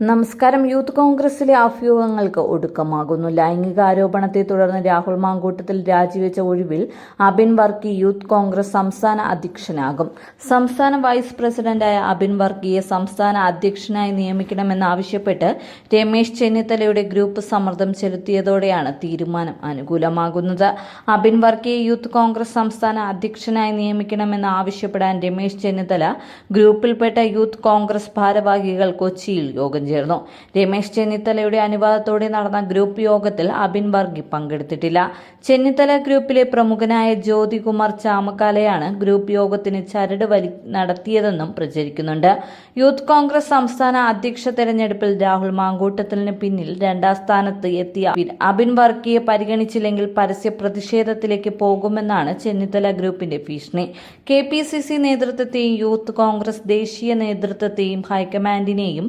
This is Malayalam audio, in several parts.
നമസ്കാരം. യൂത്ത് കോൺഗ്രസിലെ അഭ്യൂഹങ്ങൾക്ക് ഒടുക്കമാകുന്നു. ലൈംഗിക ആരോപണത്തെ തുടർന്ന് രാഹുൽ മാങ്കൂട്ടത്തിൽ രാജിവെച്ച ഒഴിവിൽ അബിൻ വർക്കി യൂത്ത് കോൺഗ്രസ് സംസ്ഥാന അധ്യക്ഷനാകും. സംസ്ഥാന വൈസ് പ്രസിഡന്റായ അബിൻ വർക്കിയെ സംസ്ഥാന അധ്യക്ഷനായി നിയമിക്കണമെന്നാവശ്യപ്പെട്ട് രമേശ് ചെന്നിത്തലയുടെ ഗ്രൂപ്പ് സമ്മർദ്ദം ചെലുത്തിയതോടെയാണ് തീരുമാനം അനുകൂലമാകുന്നത്. അബിൻ വർക്കിയെ യൂത്ത് കോൺഗ്രസ് സംസ്ഥാന അധ്യക്ഷനായി നിയമിക്കണമെന്ന് ആവശ്യപ്പെടാൻ രമേശ് ചെന്നിത്തല ഗ്രൂപ്പിൽപ്പെട്ട യൂത്ത് കോൺഗ്രസ് ഭാരവാഹികൾ കൊച്ചിയിൽ യോഗം ചേർന്നു. രമേശ് ചെന്നിത്തലയുടെ അനുവാദത്തോടെ നടന്ന ഗ്രൂപ്പ് യോഗത്തിൽ അബിൻ വർഗി പങ്കെടുത്തിട്ടില്ല. ചെന്നിത്തല ഗ്രൂപ്പിലെ പ്രമുഖനായ ജ്യോതികുമാർ ചാമക്കാലയാണ് ഗ്രൂപ്പ് യോഗത്തിന് ചരട് വലി നടത്തിയതെന്നും പ്രചരിക്കുന്നുണ്ട്. യൂത്ത് കോൺഗ്രസ് സംസ്ഥാന അധ്യക്ഷ തെരഞ്ഞെടുപ്പിൽ രാഹുൽ മാങ്കൂട്ടത്തിന് പിന്നിൽ രണ്ടാം സ്ഥാനത്ത് എത്തിയ അബിൻ. വർക്കിയെ പരിഗണിച്ചില്ലെങ്കിൽ പരസ്യ പ്രതിഷേധത്തിലേക്ക് പോകുമെന്നാണ് ചെന്നിത്തല ഗ്രൂപ്പിന്റെ ഭീഷണി. കെ പി സി സി നേതൃത്വത്തെയും യൂത്ത് കോൺഗ്രസ് ദേശീയ നേതൃത്വത്തെയും ഹൈക്കമാൻഡിനെയും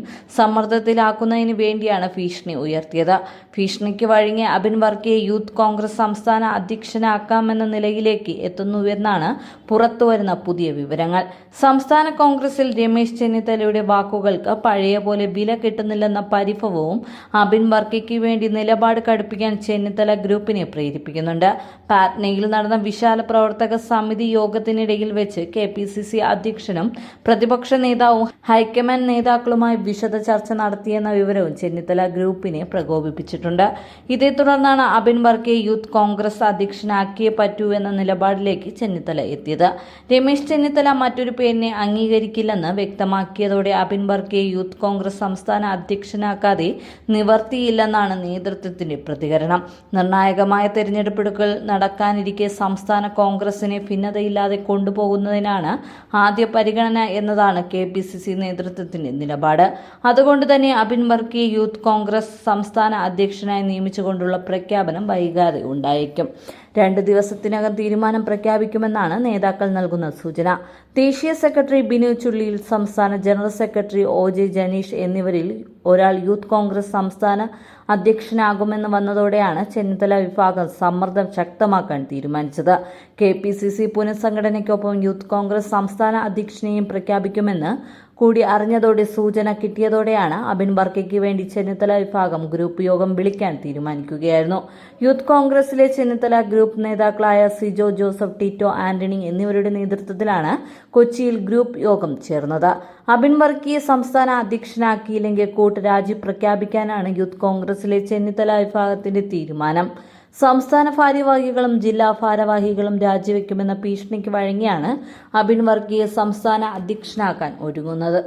സമ്മർദ്ദത്തിലാക്കുന്നതിന് വേണ്ടിയാണ് ഭീഷണി ഉയർത്തിയത്. ഭീഷണിക്ക് വഴങ്ങിയ അബിൻ വർക്കിയെ യൂത്ത് കോൺഗ്രസ് സംസ്ഥാന അധ്യക്ഷനാക്കാമെന്ന നിലയിലേക്ക് എത്തുന്നുവെന്നാണ് പുറത്തുവരുന്ന പുതിയ വിവരങ്ങൾ. സംസ്ഥാന കോൺഗ്രസിൽ രമേശ് ചെന്നിത്തലയുടെ വാക്കുകൾക്ക് പഴയ പോലെ വില കിട്ടുന്നില്ലെന്ന പരിഭവവും അബിൻ വർക്കിക്ക് വേണ്ടി നിലപാട് കടുപ്പിക്കാൻ ചെന്നിത്തല ഗ്രൂപ്പിനെ പ്രേരിപ്പിക്കുന്നുണ്ട്. പാറ്റ്നയിൽ നടന്ന വിശാല പ്രവർത്തക സമിതി യോഗത്തിനിടയിൽ വെച്ച് കെ പി സി സി അധ്യക്ഷനും പ്രതിപക്ഷ നേതാവും ഹൈക്കമാൻഡ് നേതാക്കളുമായി വിശദ ചർച്ച നടത്തിയെന്ന വിവരവും ചെന്നിത്തല ഗ്രൂപ്പിനെ പ്രകോപിപ്പിച്ചിട്ടുണ്ട്. ഇതേ തുടർന്നാണ് അബിൻ വർക്കെ യൂത്ത് കോൺഗ്രസ് അധ്യക്ഷനാക്കിയേ പറ്റൂ എന്ന നിലപാടിലേക്ക് ചെന്നിത്തല എത്തിയത്. രമേശ് ചെന്നിത്തല മറ്റൊരു പേരിനെ അംഗീകരിക്കില്ലെന്ന് വ്യക്തമാക്കിയതോടെ അബിൻ വർക്കെ യൂത്ത് കോൺഗ്രസ് സംസ്ഥാന അധ്യക്ഷനാക്കാതെ നിവർത്തിയില്ലെന്നാണ് നേതൃത്വത്തിന്റെ പ്രതികരണം. നിർണായകമായ തെരഞ്ഞെടുപ്പുകൾ നടക്കാനിരിക്കെ സംസ്ഥാന കോൺഗ്രസിനെ ഭിന്നതയില്ലാതെ കൊണ്ടുപോകുന്നതിനാണ് ആദ്യ പരിഗണന എന്നതാണ് കെ പി സി സി നേതൃത്വത്തിന്റെ നിലപാട്. അതുകൊണ്ട് തന്നെ അബിൻ വർക്കി യൂത്ത് കോൺഗ്രസ് സംസ്ഥാന അധ്യക്ഷനായി നിയമിച്ചുകൊണ്ടുള്ള പ്രഖ്യാപനം വൈകാതെ ഉണ്ടായേക്കും. രണ്ട് ദിവസത്തിനകം തീരുമാനം പ്രഖ്യാപിക്കുമെന്നാണ് നേതാക്കൾ നൽകുന്ന സൂചന. ദേശീയ സെക്രട്ടറി ബിനു ചുള്ളിയിൽ സംസ്ഥാന general secretary O J Janeesh എന്നിവരിൽ ഒരാൾ യൂത്ത് കോൺഗ്രസ് സംസ്ഥാന അധ്യക്ഷനാകുമെന്ന് വന്നതോടെയാണ് ചെന്നിത്തല വിഭാഗം സമ്മർദ്ദം ശക്തമാക്കാൻ തീരുമാനിച്ചത്. കെ പി സി സി പുനഃസംഘടനയ്ക്കൊപ്പം യൂത്ത് കോൺഗ്രസ് സംസ്ഥാന അധ്യക്ഷനെയും പ്രഖ്യാപിക്കുമെന്ന് കൂടി അറിഞ്ഞതോടെ സൂചന കിട്ടിയതോടെയാണ് അബിൻ ബർക്കയ്ക്ക് വേണ്ടി ചെന്നിത്തല വിഭാഗം ഗ്രൂപ്പ് യോഗം വിളിക്കാൻ തീരുമാനിക്കുകയായിരുന്നു. യൂത്ത് കോൺഗ്രസിലെ ചെന്നിത്തല ഗ്രൂപ്പ് നേതാക്കളായ സിജോ ജോസഫ് ടിറ്റോ ആന്റണി എന്നിവരുടെ നേതൃത്വത്തിലാണ് കൊച്ചിയിൽ ഗ്രൂപ്പ് യോഗം ചേർന്നത്. അബിൻ വർക്കിയെ സംസ്ഥാന അധ്യക്ഷനാക്കിയില്ലെങ്കിൽ കൂട്ടരാജി പ്രഖ്യാപിക്കാനാണ് യൂത്ത് കോൺഗ്രസിലെ ചെന്നിത്തല വിഭാഗത്തിന്റെ തീരുമാനം. സംസ്ഥാന ഭാരവാഹികളും ജില്ലാ ഭാരവാഹികളും രാജിവെക്കുമെന്ന ഭീഷണിക്ക് വഴങ്ങിയാണ് അബിൻ വർഗീയ സംസ്ഥാന അധ്യക്ഷനാക്കാൻ ഒരുങ്ങുന്നത്.